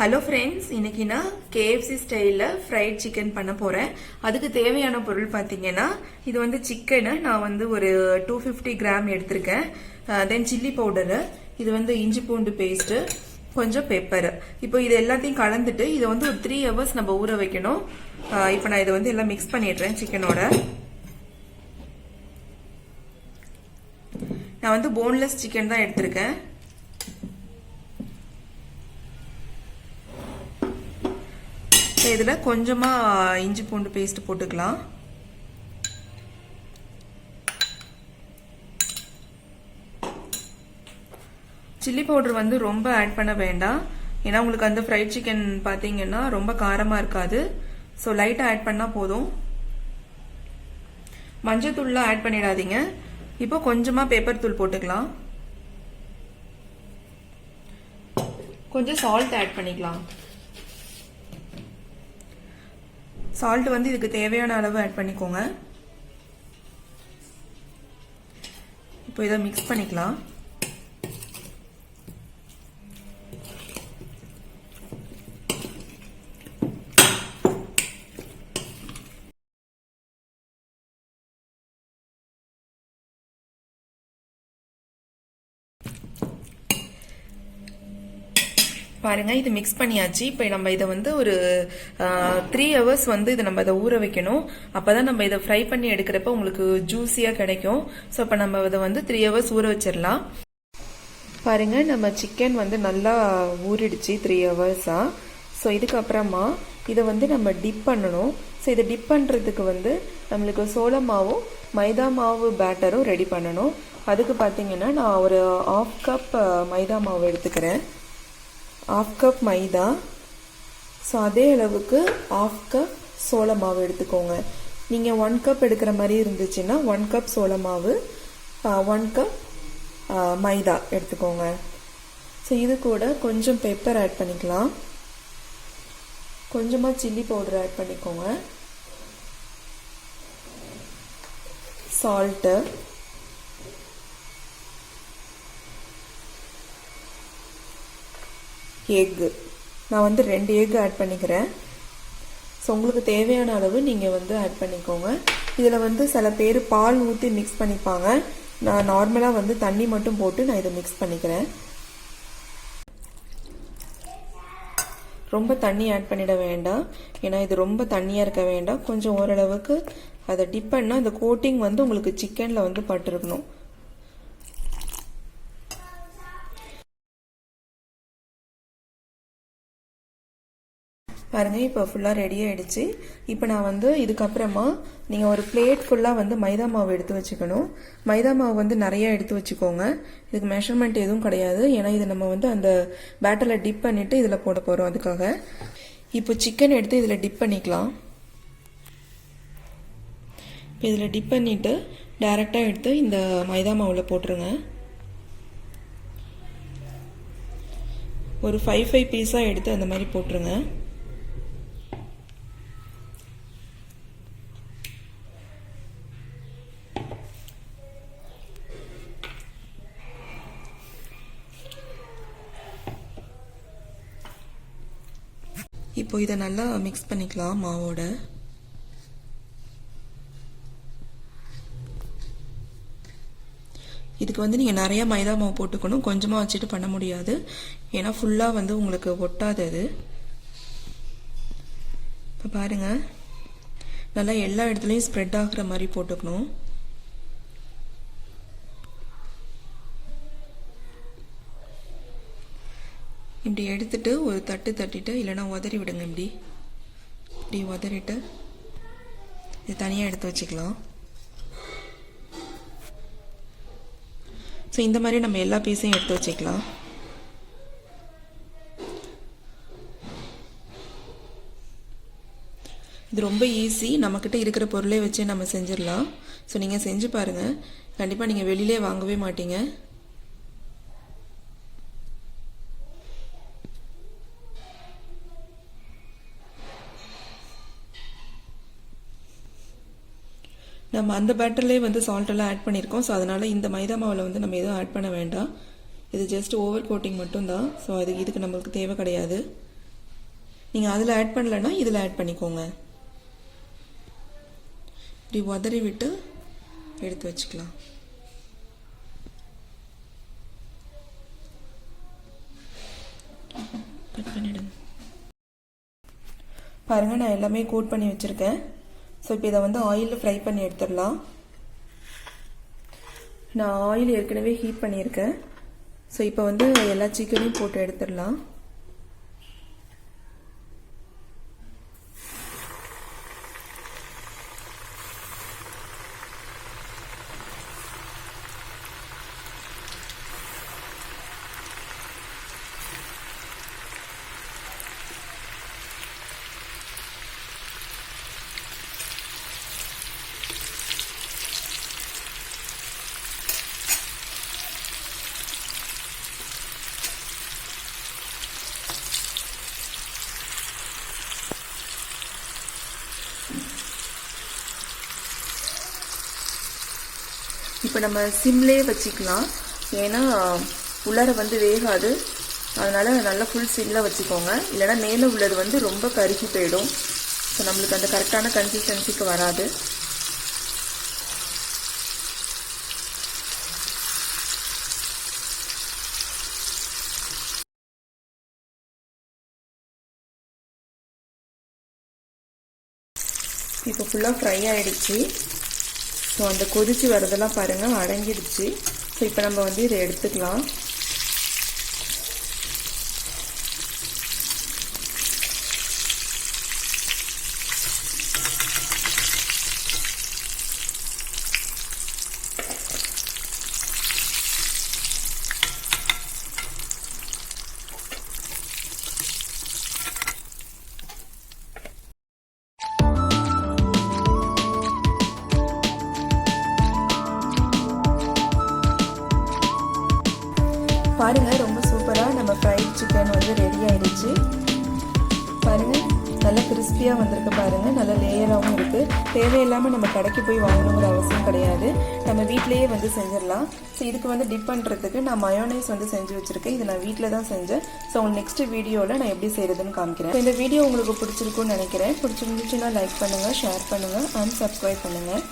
Hello friends இன்னைக்கு நான் KFC ஸ்டைலில் ஃப்ரைட் சிக்கன் பண்ண போகிறேன் அதுக்கு தேவையான பொருள் பார்த்தீங்கன்னா இது வந்து சிக்கனு நான் வந்து ஒரு டூ ஃபிஃப்டி கிராம் எடுத்திருக்கேன். தென் சில்லி பவுடரு இது வந்து இஞ்சி பூண்டு பேஸ்ட்டு கொஞ்சம் பெப்பர் இப்போ இது எல்லாத்தையும் கலந்துட்டு இதை வந்து ஒரு த்ரீ ஹவர்ஸ் நம்ம ஊற வைக்கணும். இப்போ நான் இதை வந்து எல்லாம் மிக்ஸ் பண்ணிடுறேன் சிக்கனோட நான் வந்து போன்லெஸ் சிக்கன் தான் எடுத்திருக்கேன். இதில் கொஞ்சமாக இஞ்சி பூண்டு பேஸ்ட் போட்டுக்கலாம். சில்லி பவுடர் வந்து ரொம்ப ஆட் பண்ண வேண்டாம். ஏன்னா உங்களுக்கு அந்த ஃப்ரைட் சிக்கன் பார்த்தீங்கன்னா ரொம்ப காரமாக இருக்காது. ஸோ லைட்டாக ஆட் பண்ணால் போதும். மஞ்சத்தூள்லாம் ஆட் பண்ணிடாதீங்க. இப்போ கொஞ்சமாக பேப்பர் தூள் போட்டுக்கலாம். கொஞ்சம் சால்ட் ஆட் பண்ணிக்கலாம். சால்ட் வந்து இதுக்கு தேவையான அளவு ஆட் பண்ணிக்கோங்க. இப்போ இதை மிக்ஸ் பண்ணிக்கலாம். பாருங்க இது மிக்ஸ் பண்ணியாச்சு. இப்போ நம்ம இதை வந்து ஒரு த்ரீ ஹவர்ஸ் வந்து இதை நம்ம இதை ஊற வைக்கணும். அப்போ தான் நம்ம இதை ஃப்ரை பண்ணி எடுக்கிறப்ப உங்களுக்கு ஜூஸியாக கிடைக்கும். ஸோ இப்போ நம்ம இதை வந்து த்ரீ ஹவர்ஸ் ஊற வச்சிடலாம். பாருங்க நம்ம சிக்கன் வந்து நல்லா ஊறிடுச்சு த்ரீ ஹவர்ஸாக ஸோ இதுக்கப்புறமா இதை வந்து நம்ம டிப் பண்ணணும். ஸோ இதை டிப் பண்ணுறதுக்கு வந்து நம்மளுக்கு சோள மாவும் மைதா மாவு பேட்டரும் ரெடி பண்ணணும். அதுக்கு பார்த்தீங்கன்னா நான் ஒரு ஆஃப் கப் மைதா மாவு எடுத்துக்கிறேன். ஆஃப் கப் மைதா. ஸோ அதே அளவுக்கு ஆஃப் கப் சோள மாவு எடுத்துக்கோங்க. நீங்கள் ஒன் கப் எடுக்கிற மாதிரி இருந்துச்சுன்னா ஒன் கப் சோள மாவு ஒன் கப் மைதா எடுத்துக்கோங்க. ஸோ இது கூட கொஞ்சம் பெப்பர் ஆட் பண்ணிக்கலாம். கொஞ்சமாக சில்லி பவுடர் ஆட் பண்ணிக்கோங்க. சால்ட்டு எக்கு. நான் வந்து ரெண்டு எக்கு ஆட் பண்ணிக்கிறேன். ஸோ உங்களுக்கு தேவையான அளவு நீங்கள் வந்து ஆட் பண்ணிக்கோங்க. இதில் வந்து சில பேர் பால் ஊற்றி மிக்ஸ் பண்ணிப்பாங்க. நான் நார்மலாக வந்து தண்ணி மட்டும் போட்டு நான் இதை மிக்ஸ் பண்ணிக்கிறேன். ரொம்ப தண்ணி ஆட் பண்ணிட வேண்டாம். ஏன்னா இது ரொம்ப தண்ணியாக இருக்க வேண்டாம். கொஞ்சம் ஓரளவுக்கு அதை டிப் பண்ணால் அந்த கோட்டிங் வந்து உங்களுக்கு சிக்கனில் வந்து பட்டிருக்கணும். பாருங்க இப்போ ஃபுல்லாக ரெடி ஆகிடுச்சு இப்போ நான் வந்து இதுக்கப்புறமா நீங்கள் ஒரு பிளேட் ஃபுல்லாக வந்து மைதா மாவு எடுத்து வச்சுக்கணும். மைதா மாவு வந்து நிறையா எடுத்து வச்சுக்கோங்க. இதுக்கு மெஷர்மெண்ட் எதுவும் கிடையாது. ஏன்னா இது நம்ம வந்து அந்த பேட்டரில் டிப் பண்ணிவிட்டு இதில் போட போகிறோம் அதுக்காக. இப்போ சிக்கன் எடுத்து இதில் டிப் பண்ணிக்கலாம். இப்போ இதில் டிப் பண்ணிவிட்டு டைரெக்டாக எடுத்து இந்த மைதா மாவில் போட்டுருங்க. ஒரு ஃபைவ் ஃபைவ் பீஸாக எடுத்து அந்த மாதிரி போட்டுருங்க. இப்போ இதை நல்லா மிக்ஸ் பண்ணிக்கலாம் மாவோட. இதுக்கு வந்து நீங்கள் நிறைய மைதா மாவு போட்டுக்கணும். கொஞ்சமாக வச்சுட்டு பண்ண முடியாது. ஏன்னா ஃபுல்லாக வந்து உங்களுக்கு ஒட்டாது அது. இப்போ பாருங்கள் நல்லா எல்லா இடத்துலையும் ஸ்ப்ரெட் ஆகுற மாதிரி போட்டுக்கணும். இப்படி எடுத்துட்டு ஒரு தட்டு தட்டிட்டு இல்லைன்னா உதறி விடுங்க இப்படி. இப்படி உதறிட்டு இது தனியாக எடுத்து வச்சுக்கலாம். ஸோ இந்த மாதிரி நம்ம எல்லா பீஸையும் எடுத்து வச்சுக்கலாம். இது ரொம்ப ஈஸி நம்மக்கிட்ட இருக்கிற பொருளே வச்சு நம்ம செஞ்சிடலாம். ஸோ நீங்கள் செஞ்சு பாருங்கள் கண்டிப்பாக நீங்கள் வெளியிலே வாங்கவே மாட்டீங்க. நம்ம அந்த பேட்டர்லேயே வந்து சால்ட்டெல்லாம் ஆட் பண்ணியிருக்கோம் ஸோ அதனால் இந்த மைதா மாவில் வந்து நம்ம எதுவும் ஆட் பண்ண வேண்டாம். இது ஜஸ்ட் ஓவர் கோட்டிங் மட்டும்தான். ஸோ அது இதுக்கு நம்மளுக்கு தேவை கிடையாது. நீங்கள் அதில் ஆட் பண்ணலைன்னா இதில் ஆட் பண்ணிக்கோங்க. இப்படி உதறி விட்டு எடுத்து வச்சுக்கலாம். கட் நான் எல்லாமே கோட் பண்ணி வச்சுருக்கேன். ஸோ இப்போ இதை வந்து ஆயிலில் ஃப்ரை பண்ணி எடுத்துடலாம். நான் ஆயில் ஏற்கனவே ஹீட் பண்ணியிருக்கேன். ஸோ இப்போ வந்து எல்லா சிக்கனையும் போட்டு எடுத்துடலாம். இப்போ நம்ம சிம்லேயே வச்சுக்கலாம். ஏன்னா உள்ளார வந்து வேகாது. அதனால் நல்லா ஃபுல் சிம்மில் வச்சுக்கோங்க. இல்லைன்னா மேலே உள்ளது வந்து ரொம்ப கருகி போயிடும். ஸோ நம்மளுக்கு அந்த கரெக்டான கன்சிஸ்டன்சிக்கு வராது. இப்போ ஃபுல்லாக ஃப்ரை ஆகிடுச்சு ஸோ அந்த கொதிச்சு வரதெல்லாம் பாருங்கள் அடங்கிடுச்சு. ஸோ இப்போ நம்ம வந்து இதை எடுத்துக்கலாம். பாருங்கள் ரொம்ப சூப்பராக நம்ம ஃப்ரைட் சிக்கன் வந்து ரெடி ஆயிடுச்சு. பாருங்கள் நல்லா கிறிஸ்பியாக வந்திருக்கு பாருங்கள் நல்ல லேயராகவும் இருக்குது தேவையில்லாமல் நம்ம கடைக்கு போய் வாங்கணுங்கிற அவசியம் கிடையாது. நம்ம வீட்டிலேயே வந்து செஞ்சிடலாம். ஸோ இதுக்கு வந்து டிப் பண்ணுறதுக்கு நான் மயோனைஸ் வந்து செஞ்சு வச்சுருக்கேன். இது நான் வீட்டில் தான் செஞ்சேன். ஸோ உங்களுக்கு நெக்ஸ்ட் வீடியோவில் நான் எப்படி செய்கிறதுன்னு காமிக்கிறேன். இந்த வீடியோ உங்களுக்கு பிடிச்சிருக்கும்னு நினைக்கிறேன். பிடிச்சிருந்துச்சுன்னா லைக் பண்ணுங்கள் ஷேர் பண்ணுங்கள் அண்ட் சப்ஸ்கிரைப் பண்ணுங்கள்